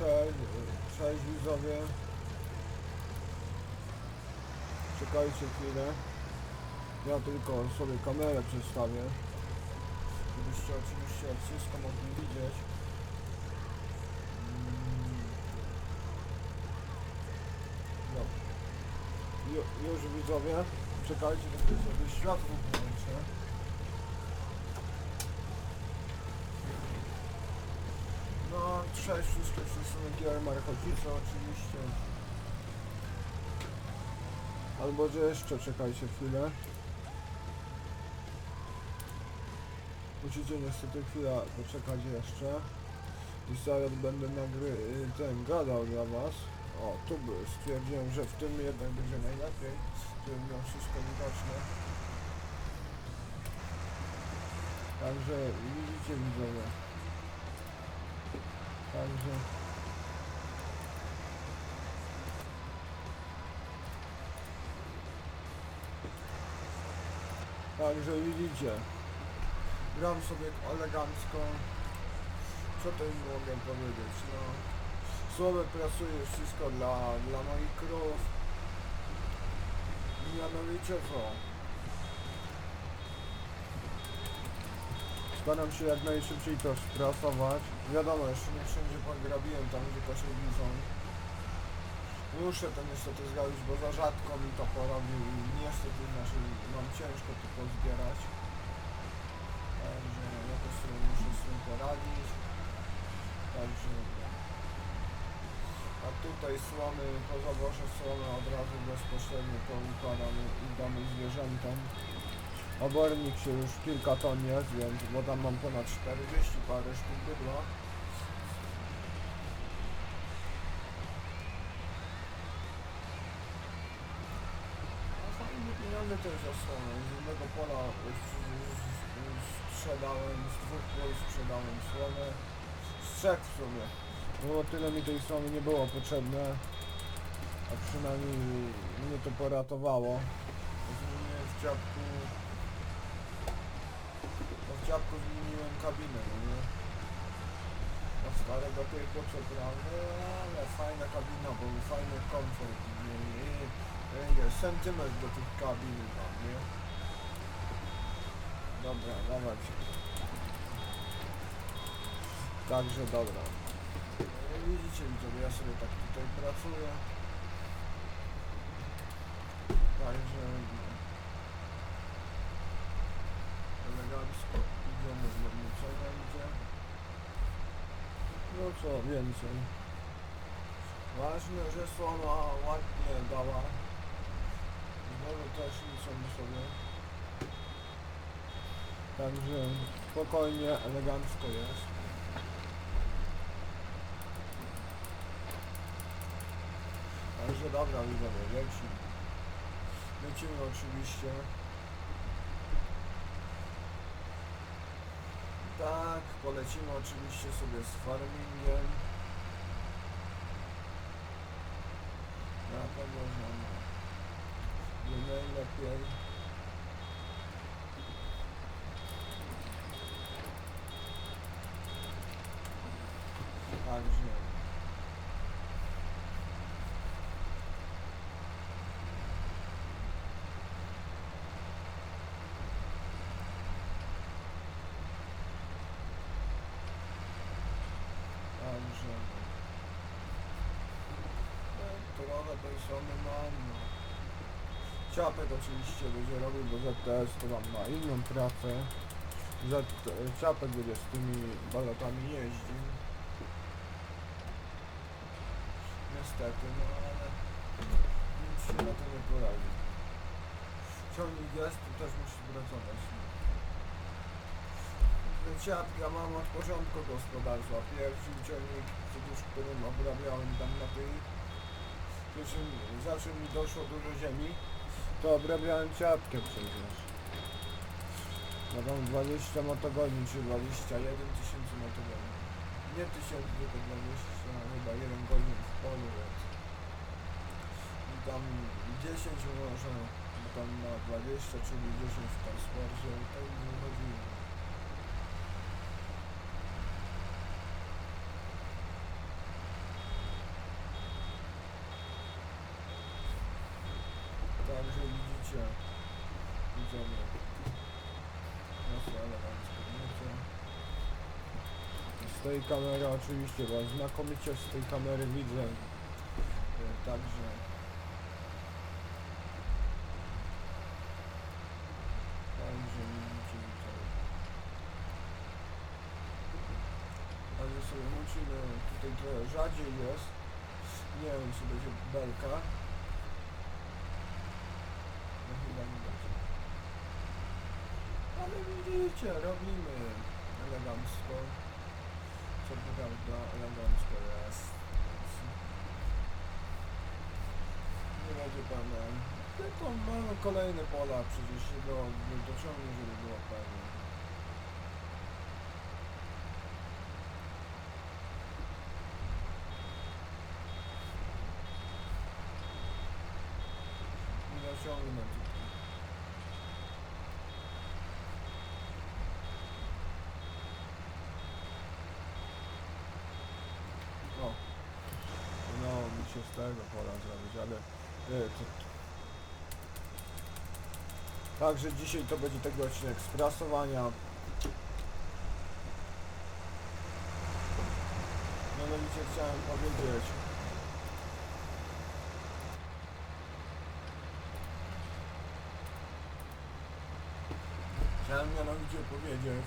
Cześć, cześć widzowie. Czekajcie chwilę. Ja tylko sobie kamerę przedstawię. Żebyście oczywiście wszystko mogli widzieć. Mm. No. Ju, już widzowie. Czekajcie, tylko sobie światło włączę. No, cześć wszystkie przedstawię gier Marchocica oczywiście. Albo że jeszcze czekajcie chwilę. Musicie niestety chwilę poczekać jeszcze. I zaraz będę nagry... ten gadał dla was. O, tu by stwierdziłem, że w tym jednak będzie najlepiej. Tu miał wszystko widoczne. Także widzicie widzowie. Także... Także widzicie. Gram sobie elegancko. Co to im mogę powiedzieć? No. Słowo prasuję wszystko dla, dla moich krów. Mianowicie co? Staram się jak najszybciej to sprasować. Wiadomo, jeszcze nie wszędzie pograbiłem tam, gdzie kosiownicą. Muszę to niestety zrobić, bo za rzadko mi to porobił i niestety znaczy, mam ciężko to pozbierać. Także jakoś sobie muszę z tym poradzić. Także... A tutaj słony, po zawozie słony od razu bezpośrednio poukładamy i damy zwierzętom. Obornik się już kilka ton jest, więc, bo tam mam ponad 40 parę sztuk bydła. Pieniądze też zasłony. Z jednego pola sprzedałem, z dwóch pól sprzedałem słomę. Z trzech w sumie. Było tyle mi tej słomy nie było potrzebne. A przynajmniej mnie to poratowało. W dziadku no dziadku zmieniłem kabinę, no nie? No starego co prawda, ale fajna kabina, bo fajny komfort, nie, nie, nie, nie, sentyment do tych kabin mam, nie? Dobra, dawać. Także dobra. No, widzicie widzowie, ja sobie tak tutaj pracuję. Także no, elegancko idziemy w lotniczego idzie. No co więcej. Ważne, że słoma ładnie dała. Znowu też liczymy sobie. Także spokojnie, elegancko jest. Także dobra widzowie, lecimy. Lecimy oczywiście. Tak, polecimy oczywiście sobie z farmingiem. Na pewno, że no, nie najlepiej. Także. Także. no, Słomy mam. No. Ciapek oczywiście będzie robił, bo ZTS to tam ma inną pracę. Z, Ciapek będzie z tymi balotami jeździł. Niestety, no ale nic się na to nie poradzi. Ciągnik jest, to też musi pracować. No. Ciapka mam od początku gospodarstwa. Pierwszy ciągnik, przecież którym obrabiałem tam na tej przy czym za czym mi doszło dużo ziemi, to obrabiałem ciapkę przecież. No tam 20 motogodzin, czy 21 tysięcy motogodzin. Nie tysięcy, tylko 20, no chyba 1 godzin w polu, więc... I tam 10 może, bo tam na 20, czyli 10 w transporcie, to nie wychodziło. widzenia. Masło elegancko, wiecie. Z tej kamery oczywiście, bo znakomicie z tej kamery widzę. E, Także... Także widzicie tutaj. Ale sobie musimy, tutaj trochę rzadziej jest. Nie wiem czy będzie belka. No chyba nie będzie. Ale widzicie, robimy elegancko. Prawda elegancko jest. Więc nie będzie panem. Tylko mamy kolejne pola, przecież się do, dociągnie, żeby było pewnie. Nie dociągnę tutaj. O. No, mi się z tego pola zrobić, ale... Nie, to... Także dzisiaj to będzie tego odcinek z. Mianowicie chciałem powiedzieć... Chciałem mianowicie powiedzieć,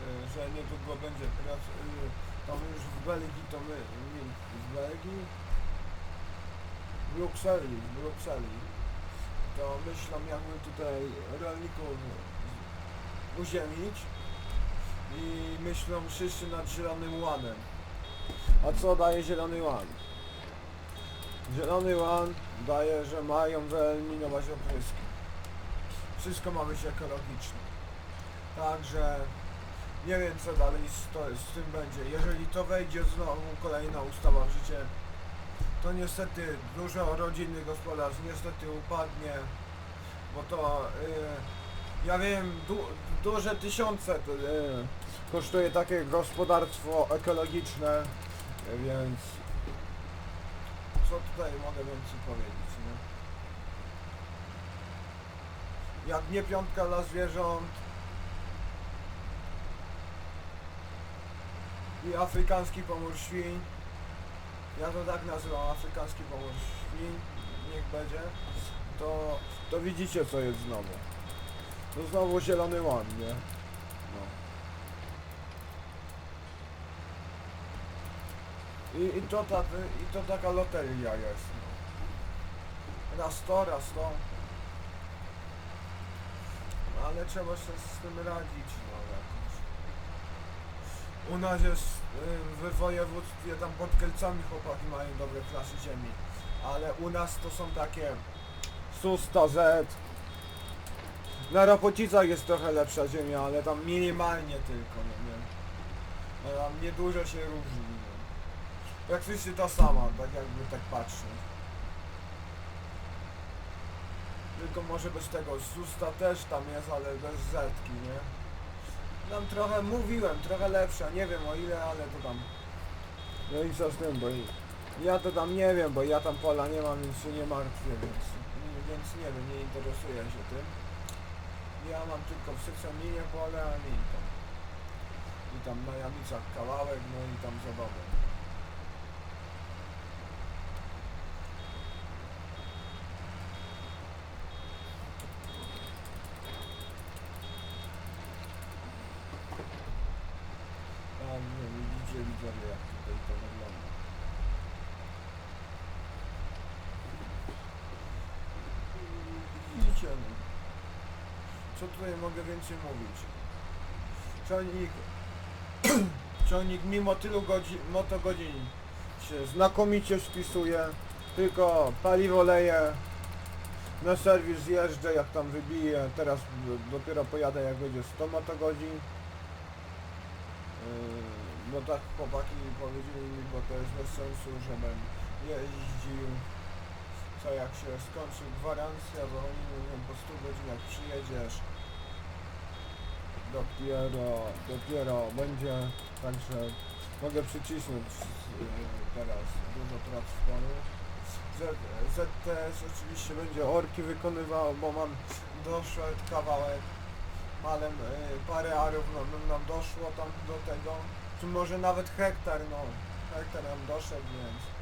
y, że niedługo będzie prac... Tam już w Belgii to my... W Belgii? W Brukseli, w Brukseli. To myślą jakby tutaj rolników uziemić i myślą wszyscy nad Zielonym Łanem. A co daje Zielony Łan? Zielony Łan daje, że mają wyeliminować opryski. Wszystko ma być ekologiczne. Także nie wiem co dalej z, to, z tym będzie. Jeżeli to wejdzie znowu kolejna ustawa w życie, to niestety dużo rodzinnych gospodarstw niestety upadnie, bo to y, ja wiem, du, duże tysiące to, y, kosztuje takie gospodarstwo ekologiczne, y, więc co tutaj mogę więcej powiedzieć, nie? Jak nie piątka dla zwierząt i afrykański pomór świń, ja to tak nazywam, afrykański pomór świń, niech będzie, to, to widzicie co jest znowu. To znowu zielony łan, nie? No. I, i, to, I to taka loteria jest. No. Raz to, raz to. No, ale trzeba się z tym radzić, no. U nas jest w województwie, tam pod Kielcami chłopaki mają dobre klasy ziemi, ale u nas to są takie Susta Z. Na Rapocicach jest trochę lepsza ziemia, ale tam minimalnie tylko, no nie? No tam niedużo się różni, no. Praktycznie ta sama, tak jakby tak patrzeć. Tylko może bez tego, Susta też tam jest, ale bez Zetki, nie? Tam trochę mówiłem, trochę lepsza, nie wiem o ile, ale to tam. No i co z tym, bo i- ja to tam nie wiem, bo ja tam pola nie mam, więc się nie martwię, więc, więc nie wiem, nie interesuję się tym. Ja mam tylko w Syksoninie pole, a nie tam. I tam na Jamicach kawałek, no i tam zabawę. Tam, nie widzicie widzowie jak tutaj to wygląda. No. Co tutaj mogę więcej mówić? Ciągnik, ciągnik mimo tylu godzin, motogodzin się znakomicie spisuje, tylko paliwo leje, na serwis jeżdżę jak tam wybiję, teraz dopiero pojadę jak będzie 100 motogodzin. Yy, No tak chłopaki powiedzieli mi, bo to jest bez sensu, żebym jeździł co jak się skończy gwarancja, bo oni mówią po 100 godzinach przyjedziesz dopiero, dopiero będzie, także mogę przycisnąć yy, teraz dużo prac w polu. ZTS oczywiście będzie orki wykonywało, bo mam doszedł kawałek. Malem y, parę arów no, no, nam doszło tam do tego. Czy może nawet hektar, no. Hektar nam doszedł, więc.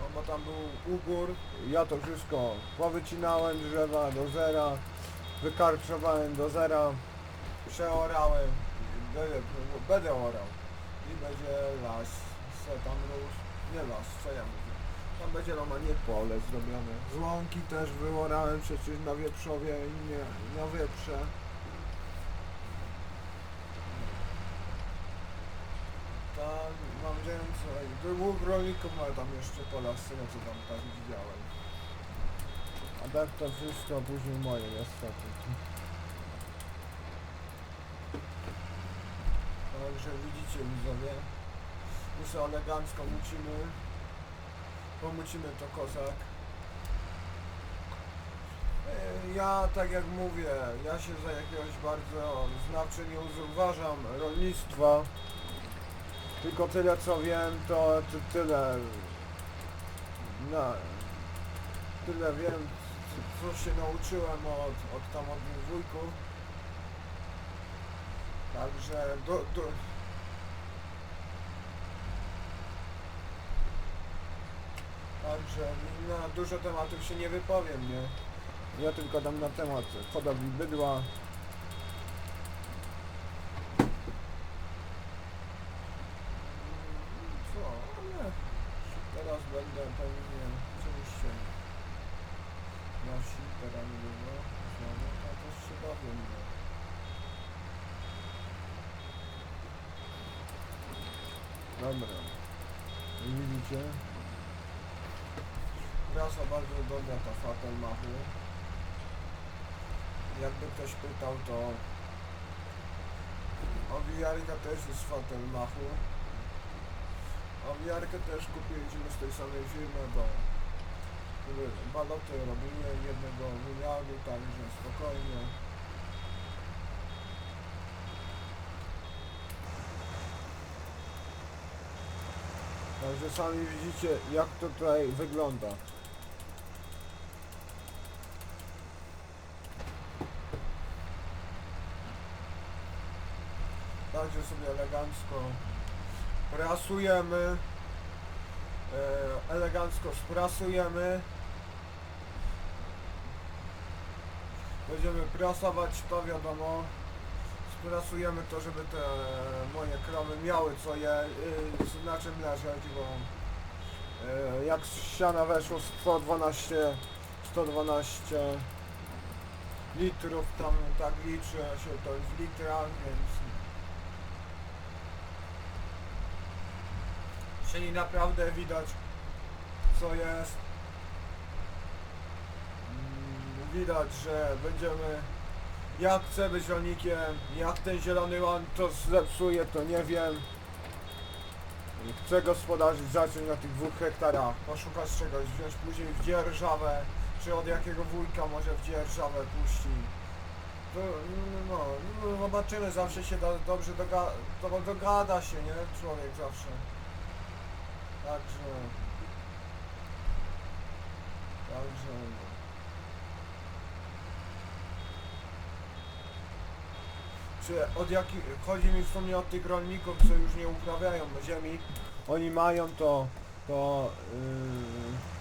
No bo tam był ugór. Ja to wszystko powycinałem drzewa do zera. Wykarczowałem do zera. Przeorałem. Będę, będę orał. I będzie las. Se tam rósł. Nie las, co ja mówię. Tam będzie normalnie pole zrobione. Z łąki też wyłorałem przecież na wieprzowie i nie, na wieprze. Tam więcej. Dwóch rolników ma tam jeszcze pola z tego co tam tak widziałem. A tak to wszystko później moje niestety. Także widzicie widzowie. Sobie elegancko mucimy. Pomucimy to kozak. E, Ja tak jak mówię, ja się za jakiegoś bardzo znawczy nie uważam rolnictwa. Tylko tyle co wiem, to, tyle. No, tyle wiem, co, się nauczyłem od, od tam od moich. Także do, do, Także na dużo tematów się nie wypowiem, nie? Ja tylko dam na temat hodowli bydła. Mm, Co? Ale teraz będę pewnie oczywiście na wsi terenie było. Znowu, a też się dowiem, nie? Dobra. I Widzicie? Prasa bardzo dobra ta Fatelmachu. Jakby ktoś pytał to owijarka też jest z Fatelmachu. Owijarkę też kupiliśmy z tej samej firmy, bo baloty robiłem jednego wymiaru, także spokojnie. Także sami widzicie jak to tutaj wygląda. Także sobie elegancko prasujemy. E, elegancko sprasujemy. Będziemy prasować to wiadomo. Sprasujemy to, żeby te moje krowy miały co je, y, na czym leżeć, bo y, jak z siana weszło 112, 112 litrów, tam tak liczy się to w litrach, więc czyli naprawdę widać co jest. Mm, Widać, że będziemy jak chcę być rolnikiem, jak ten zielony łan to zepsuje, to nie wiem. Chcę gospodarzyć, zacząć na tych dwóch hektarach, poszukać czegoś, wziąć później w dzierżawę, czy od jakiego wujka może w dzierżawę puści. To, no, no, zobaczymy, zawsze się do, dobrze doga, do, dogada się, nie? Człowiek zawsze. Także... Także... no. Czy od jakich... Chodzi mi w sumie o tych rolników, co już nie uprawiają na ziemi. Oni mają to... To... Yy,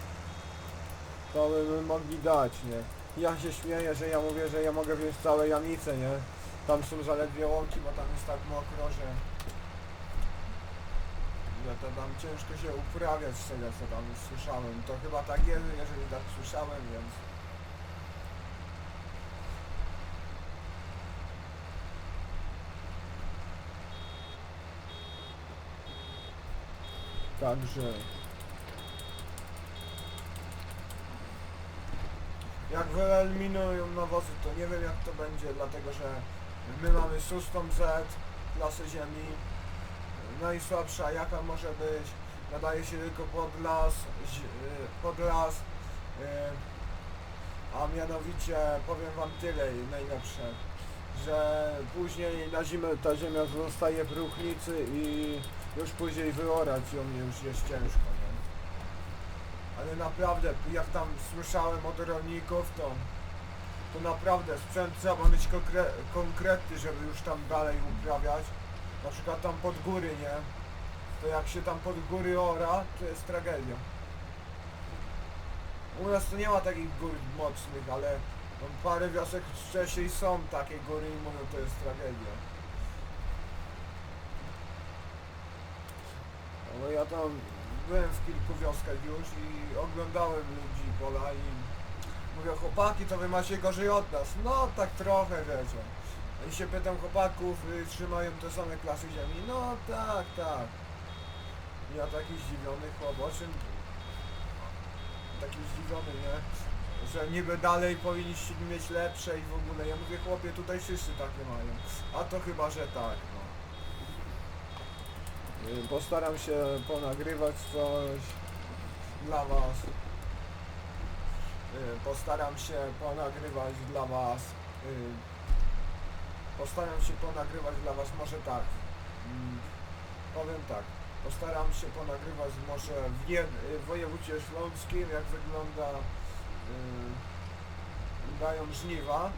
to by mogli dać, nie? Ja się śmieję, że ja mówię, że ja mogę wziąć całe jamice, nie? Tam są zaledwie łąki, bo tam jest tak mokro, że... Że to tam ciężko się uprawiać z tego, co tam słyszałem. To chyba tak jest, jeżeli tak słyszałem, więc... Także... Jak wyeliminują nawozy, to nie wiem jak to będzie, dlatego że my mamy szóstą Z, klasę ziemi. Najsłabsza jaka może być, nadaje się tylko pod las, y, pod las. y, A mianowicie powiem wam tyle najlepsze, że później na zimę ta ziemia zostaje w ruchnicy i już później wyorać ją już jest ciężko, nie? Ale naprawdę, jak tam słyszałem od rolników, to, to naprawdę sprzęt trzeba mieć konkre konkretny, żeby już tam dalej uprawiać. Na przykład tam pod góry, nie? To jak się tam pod góry ora, to jest tragedia. U nas to nie ma takich gór mocnych, ale parę wiosek wcześniej są takie góry i mówią, to jest tragedia. No ja tam byłem w kilku wioskach już i oglądałem ludzi pola i mówię, chłopaki, to wy macie gorzej od nas. No tak trochę, wiecie. I się pytam chłopaków, y, trzymają te same klasy ziemi. No tak, tak. Ja taki zdziwiony chłop, o czym? Taki zdziwiony, nie? Że niby dalej powinniście mieć lepsze i w ogóle. Ja mówię, chłopie, tutaj wszyscy takie mają. A to chyba, że tak, no. Y, Postaram się ponagrywać coś dla was. Y, Postaram się ponagrywać dla was. y, Postaram się ponagrywać dla was może tak. mm, Powiem tak. Postaram się ponagrywać może w, jed, w województwie śląskim, jak wygląda dają żniwa.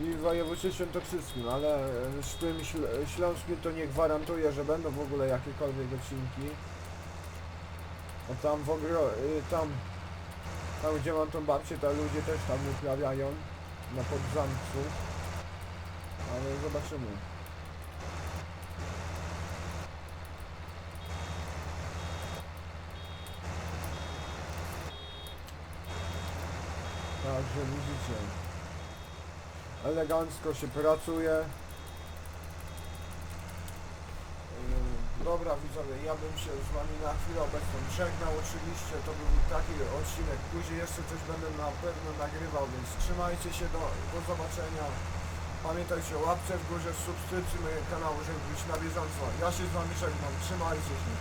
I w województwie świętokrzyskim, ale e, z tym śl śląskim to nie gwarantuję, że będą w ogóle jakiekolwiek odcinki. A tam w ogóle, y, tam, tam gdzie mam tą babcię, to ludzie też tam uprawiają na podzamcu. Ale zobaczymy. Także widzicie. Elegancko się pracuje. Dobra widzowie, ja bym się z wami na chwilę obecną żegnał oczywiście, to był taki odcinek, później jeszcze coś będę na pewno nagrywał, więc trzymajcie się, do, do zobaczenia. Pamiętajcie o łapce w górze, subskrypcji mojego kanału, żeby być na bieżąco. Ja się z wami żegnam, trzymajcie się.